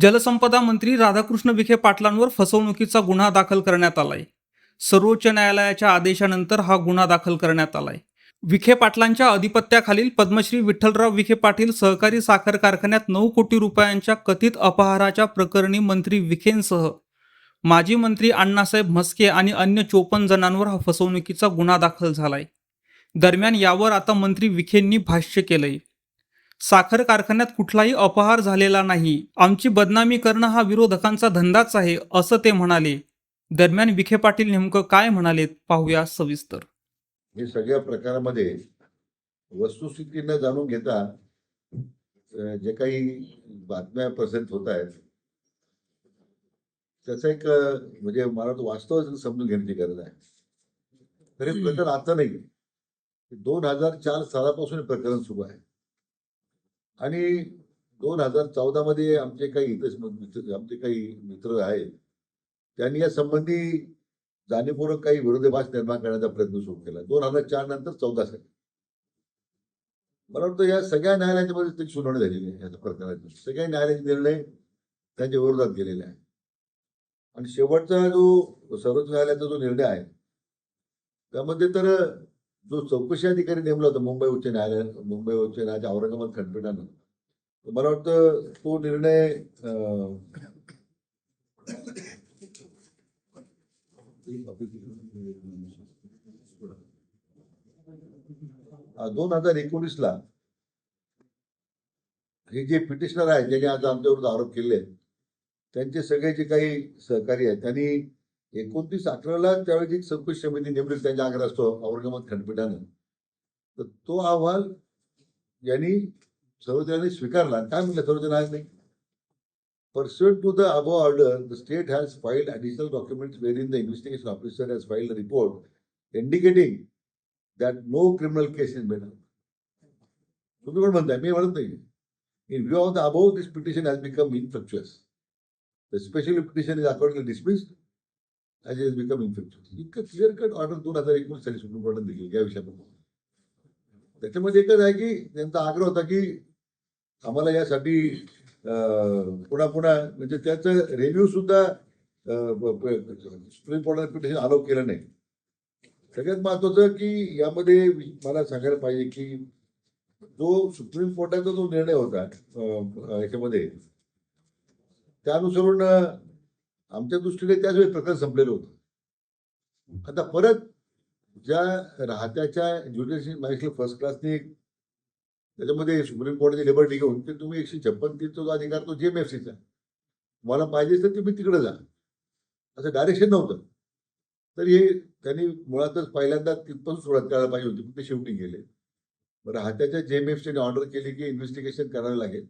जलसंपदा मंत्री राधाकृष्ण विखे पाटलांवर फसवणुकीचा गुन्हा दाखल करण्यात आलाय. सर्वोच्च न्यायालयाच्या आदेशानंतर हा गुन्हा दाखल करण्यात आलाय. विखे पाटलांच्या अधिपत्याखालील पद्मश्री विठ्ठलराव विखे पाटील सहकारी साखर कारखान्यात नऊ कोटी रुपयांच्या कथित अपहाराच्या प्रकरणी मंत्री विखेंसह माजी मंत्री अण्णासाहेब म्हस्के आणि अन्य चोपन्न जणांवर हा फसवणुकीचा गुन्हा दाखल झालाय. दरम्यान यावर आता मंत्री विखेंनी भाष्य केलंय. साखर कारखान्यात कुठलाही अपहार झालेला नाही. आमची बदनामी करणं हा विरोधकांचा धंदाच आहे असं ते म्हणाले. दरम्यान विखे पाटील नेमकं काय म्हणाले पाहूया सविस्तर. हे सगळ्या प्रकारामध्ये वस्तुस्थिती न जाणून घेता जे काही बातम्या प्रसिद्ध होत आहेत त्याचा एक म्हणजे मला वास्तव समजून घेण्याची गरज आहे. तर हे प्रकरण आता नाही. दोन हजार चार सालापासून प्रकरण सुरू आहे. आणि दोन हजार चौदा मध्ये आमचे काही मित्र आमचे काही मित्र आहेत त्यांनी या संबंधी जाणीवपूर्वक काही विरोधाभास निर्माण करण्याचा प्रयत्न सुरू केला. दोन हजार चार नंतर चौदा साली. मला वाटतं या सगळ्या न्यायालयाच्या मध्ये त्याची सुनावणी झालेली आहे या प्रकरणाची सगळ्या न्यायालयाचे निर्णय त्यांच्या विरोधात गेलेले आहे आणि शेवटचा जो सर्वोच्च न्यायालयाचा जो निर्णय आहे त्यामध्ये तर जो चौकशी अधिकारी नेमला होता मुंबई उच्च न्यायालय मुंबई उच्च न्यायालयाच्या औरंगाबाद खंडपीठानं. मला वाटतं तो निर्णय दोन हजार एकोणीसला हे जे पिटिशनर आहेत ज्यांनी आज आमच्यावर आरोप केले आहेत त्यांचे सगळे जे काही सहकारी आहेत त्यांनी एकोणतीस अकराला त्यावेळी एक संकुश समिती नेमली त्यांच्या आग्रह असतो औरंगाबाद खंडपीठानं. तर तो अहवाल यांनी सर्वोच्च स्वीकारला. काय म्हटलं सर्वोच्च आज Pursuant to the above order, the state has filed additional documents wherein the investigation officer has filed a report indicating that no criminal case is made out. तुम्ही कोण म्हणताय? मी म्हणत नाही. In view of the above this petition has become infructuous the special petition is accordingly dismissed as is become infection इतकं clear cut order दोन हजार एकोणीस साली सुप्रीम कोर्टाने दिली या विषयाबद्दल त्याच्यामध्ये एकच आहे की त्यांचा आग्रह होता की आम्हाला यासाठी पुन्हा पुन्हा म्हणजे त्याचं रेव्ह्यू सुद्धा सुप्रीम कोर्टाने पिटिशन अलाव केलं नाही. सगळ्यात महत्वाचं की यामध्ये मला सांगायला पाहिजे की जो सुप्रीम कोर्टाचा जो निर्णय होता याच्यामध्ये त्यानुसरून आमच्या दृष्टीने त्याच वेळी प्रकरण संपलेलं होतं. आता परत ज्या राहत्याच्या ज्युडिशियल मॅजिस्ट्रेट फर्स्ट क्लासने त्याच्यामध्ये सुप्रीम कोर्टाची लिबर्टी घेऊन ते तुम्ही एकशे छप्पन तीनचा जो अधिकार तो सीचा मला पाहिजे तर तुम्ही तिकडे जा. असं डायरेक्शन नव्हतं. तर हे त्यांनी मुळातच पहिल्यांदा तिथपासून सुरुवात करायला पाहिजे होती पण ते शेवटी गेले. बरं एफ सीने ऑर्डर केली की इन्व्हेस्टिगेशन करायला लागेल.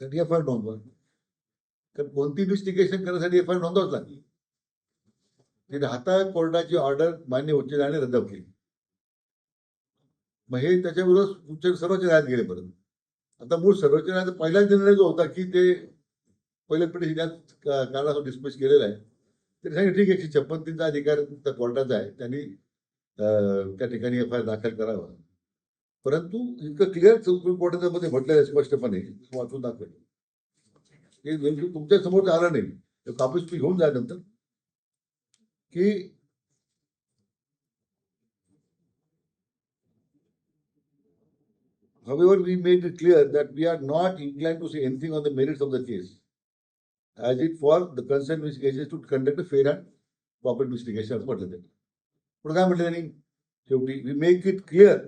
तर एफ फार नोंदवा कारण कोणती इन्व्हेस्टिगेशन करण्यासाठी एफ आय नोंदवाच लागली ते राहता कोर्टाची ऑर्डर मान्य उच्च न्यायालयाने रद्द केली. मग हे त्याच्याबरोबर उच्च सर्वोच्च न्यायालयात गेले परत. आता मूळ सर्वोच्च न्यायालयाचा पहिलाच निर्णय जो होता की ते पहिल्या पिढीत कारणास्तव डिस्पॅच केलेला आहे तरी सांगितलं ठीक आहे एकशे छप्पन तीनचा अधिकार त्या कोर्टाचा आहे. त्यांनी त्या ठिकाणी एफ आय आर दाखल करावा. परंतु इतकं क्लिअर सुप्रीम कोर्टाच्या मध्ये म्हटलेलं आहे स्पष्टपणे वाचून दाखवेल. हे तुमच्यासमोर आलं नाही कापूस मी घेऊन जा नंतर की However, we made it clear that we are not inclined to say anything on the merits of the case. As it for the concerned investigators to conduct a fair and proper investigation असं म्हटलं त्यांनी पुढे काय म्हटलं त्यांनी शेवटी we make it clear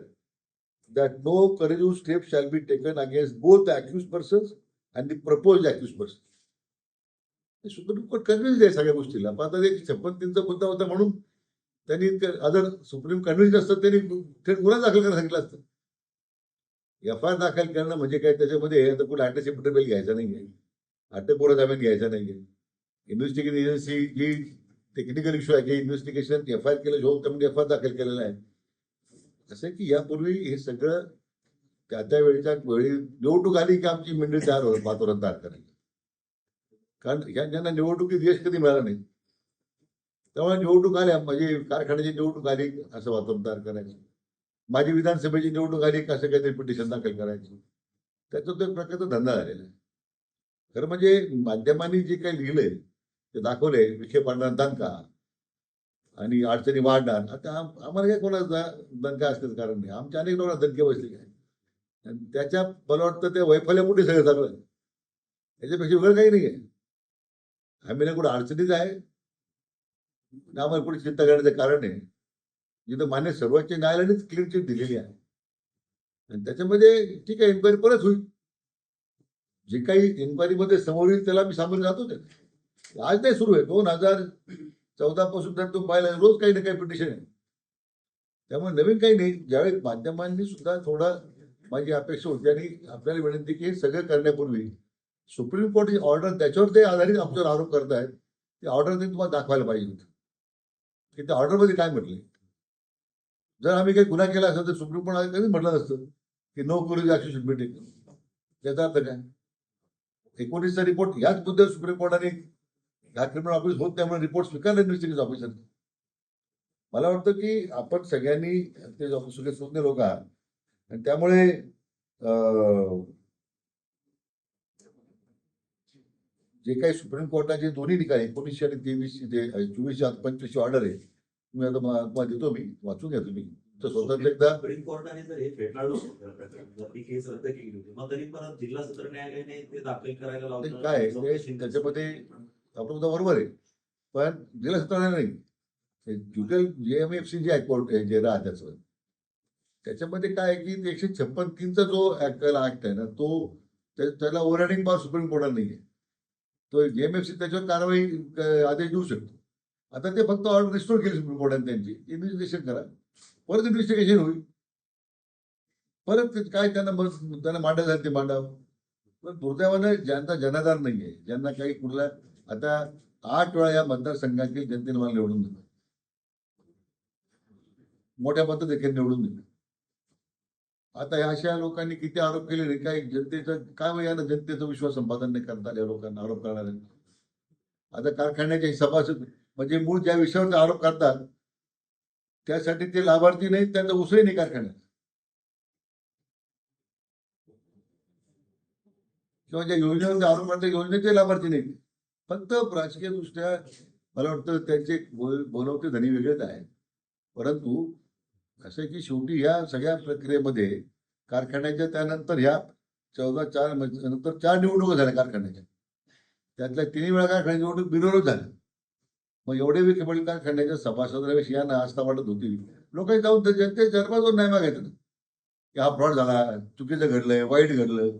that no coercive step shall be taken against both the accused persons and the proposed accused person supreme court convinced आहे सगळ्या गोष्टीला. पण आता ते छप्पन तीनचा मुद्दा होता म्हणून त्यांनी अदर सुप्रीम कन्व्हिन्स असतं त्यांनी थेट गुन्हा दाखल करायला सांगितलं असतं. एफ आय आर दाखल करणं म्हणजे काय? त्याच्यामध्ये आता कुठे अटॅचमेंट बेल घ्यायचा नाही नाहीये अटकपूर्व जामीन घ्यायचा नाही आहे इन्व्हेस्टिगेशन एजन्सी जी टेक्निकल इश्यू आहे की इन्व्हेस्टिगेशन एफ आय आर केलं होऊन त्यामध्ये एफ आय आर दाखल केलेला आहे. असं आहे की यापूर्वी हे सगळं त्या त्या वेळेच्या वेळी निवडणूक आली की आमची मेंढी तयार होत वातावरण तयार करायची कारण ज्यांना निवडणुकीत यश कधी मिळालं नाही त्यामुळे निवडणूक आल्या म्हणजे कारखान्याची निवडणूक आली असं वातावरण तयार करायचं. माझी विधानसभेची निवडणूक आली कसं काहीतरी पिटिशन दाखल करायचं. त्याचा तो एक प्रकारचा धंदा झालेला आहे. खरं म्हणजे माध्यमांनी जे काही लिहिलंय ते दाखवले विखे पाडणार दणका आणि अडचणी वाढणार. आता आम्हाला काय कोणाचा दणका असल्याचं कारण नाही. आमच्या अनेक लोकांना दणके बसले काय त्याच्या मला वाटतं ते वैफल्यामुळे सगळं चालू आहे. त्याच्यापेक्षा वेगळं काही नाही आहे आम्ही ना कुठं अडचणीत आहे? ना आम्हाला कुठे चिंता करण्याचं कारण आहे? जिथं मान्य सर्वोच्च न्यायालयानेच क्लीन चिट दिलेली आहे. आणि त्याच्यामध्ये ठीक आहे इन्क्वायरी परत होईल. जे काही इन्क्वायरीमध्ये समोर येईल त्याला मी सामोरे जातो ते आज नाही सुरू आहे. दोन हजार चौदा पासून तर तो पाहिला रोज काही ना काही पिटिशन आहे. त्यामुळे नवीन काही नाही. ज्यावेळेस माध्यमांनी सुद्धा थोडा माझी अपेक्षा होती आणि आपल्याला विनंती की हे सगळं करण्यापूर्वी सुप्रीम कोर्टची ऑर्डर, त्याच्यावर ते आधारित आमच्यावर आरोप करतायत, ते ऑर्डर ते तुम्हाला दाखवायला पाहिजे होतं की त्या ऑर्डरमध्ये काय म्हटले? जर आम्ही काही गुन्हा केला असेल, तर सुप्रीम कोर्ट कधी म्हटलं नसतं की नो बी टेकन त्याचा अर्थ काय? एकोणीसचा रिपोर्ट याच मुद्द्यावर सुप्रीम कोर्टाने ह्या क्रिमिनल ऑफ़िस होत रिपोर्ट स्वीकारले इन्व्हेस्टिगेशन ऑफिसर मला वाटतं की आपण सगळ्यांनी, ते सुज्ञ लोक आहात आणि त्यामुळे जे काही सुप्रीम कोर्टाचे दोन्ही ठिकाणी एकोणीसशे आणि तेवीसशे ते चोवीसशे आणि पंचवीसशे ऑर्डर आहे तुम्ही आता तुम्हाला देतो मी वाचून घ्या तुम्ही. तर स्वतःच एकदा सुप्रीम कोर्टाने जर हे फेटाळलं होतं प्रकरण, जर ती केस रद्द केली होती मग तरी परत जिल्हा सत्र न्यायालयाने ते दाखल करायला ते लावलं काय त्याच्यामध्ये बरोबर आहे पण जिल्हा सत्राने नाही. ज्युडियल जे एम एफ सी जे आहे कोर्ट जे राज्याचं त्याच्यामध्ये काय आहे की एकशे छप्पन तीनचा जो ऍक्ट ऍक्ट आहे ना तो त्याला ओव्हररायडिंग पॉवर सुप्रीम कोर्टाला नाही आहे तो जे एम एफ सी त्याच्यावर कारवाई आदेश देऊ शकतो. आता ते फक्त ऑर्डर रिस्टोर केली सुप्रीम कोर्टाने त्यांची. इन्व्हेस्टिगेशन करा. परत इन्व्हेस्टिगेशन होईल. परत ते काय त्यांना त्यांना मांडा आहे ते मांडावं. पण दुर्दैवानं ज्यांचा जनाधार आहे ज्यांना काही कुठला आता आठ वेळा या मतदारसंघातील जनतेने मला निवडून दिलं. मोठ्या मत देखील निवडून दिलं. आता ह्या अशा लोकांनी किती आरोप केले नाही काही जनतेचं काय यानं जनतेचा विश्वास संपादन नाही करता आले या लोकांना आरोप करणाऱ्यांना आता कारखान्याचे सभासद म्हणजे मूळ ज्या विषयावर आरोप करतात त्यासाठी ते लाभार्थी नाहीत त्यांचा उसळी नाही कारखान्यात. किंवा ज्या योजनेवर आरोप करतात योजनेचे लाभार्थी नाहीत. फक्त राजकीय दृष्ट्या मला वाटतं त्यांचे बोलवते धनी वेगळेच आहेत. परंतु असं आहे की शेवटी ह्या सगळ्या प्रक्रियेमध्ये कारखान्याच्या त्यानंतर ह्या चौदा चार म्हणजे नंतर चार निवडणुका झाल्या कारखान्याच्या. त्यातल्या तिन्ही वेळा कारखान्याची निवडणूक बिनविरोध झाली. मग एवढे विखेपडी कारखान्याच्या सभासदाविषयी यांना आस्था वाटत होती. लोकांनी जाऊन त्या जनते जन्माजून नाही मागायचं. की हा फ्रॉड झाला चुकीचं घडलंय वाईट घडलं.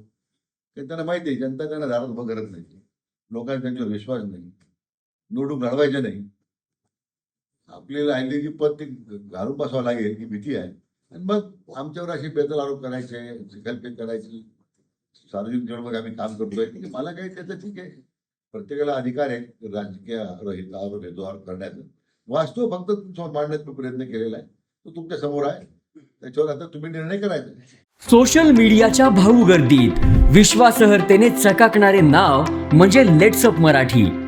ते त्यांना माहिती आहे जनता त्यांना दारात उभं करत नाही. लोकांना त्यांच्यावर विश्वास नाही. निवडणूक लढवायचे नाही. आपली राहिली जी पद ती घालून बसावं लागेल ही भीती आहे. आणि मग आमच्यावर असे बेदल आरोप करायचे कल्पित करायची. सार्वजनिक निवडणूक आम्ही काम करतोय. की मला काही त्याचं ठीक आहे. प्रत्येकाला अधिकार आहे राजकीय रहित आरोप भेदभाव करण्याचा. वास्तव फक्त तुमच्यावर मांडण्याचा प्रयत्न केलेला आहे. तो तुमच्यासमोर आहे. त्याच्यावर आता तुम्ही निर्णय करायचा सोशल मीडियाच्या भाऊ गर्दीत. विश्वासहर्तेने चकाकणारे नाव म्हणजे लेट्सअप मराठी.